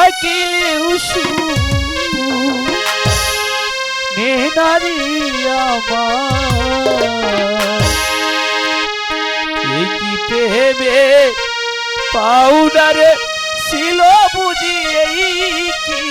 থাকিলে উসু। নেনারি আমার। কি প্রেমে পাউডারে ছিল বুঝি এই কি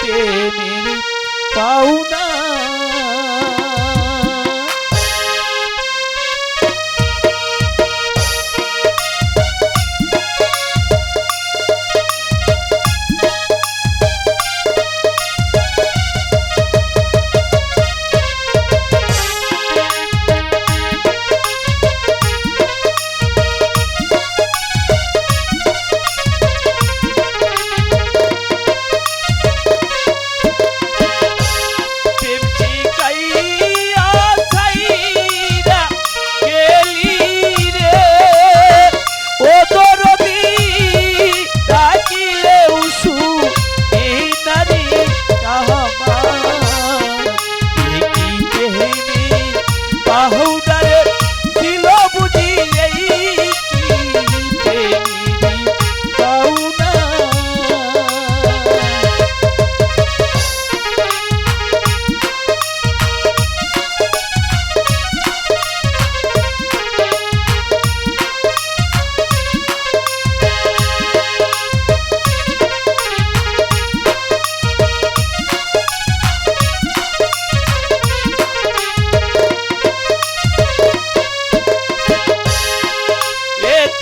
প্রেমে পাউডার?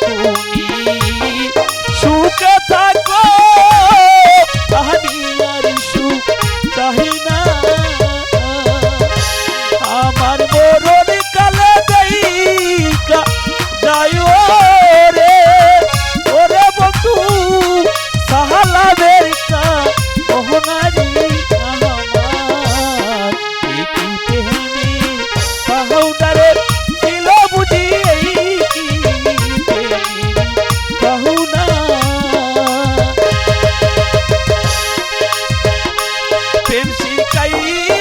তুমি সুখে থাকো আমি Please.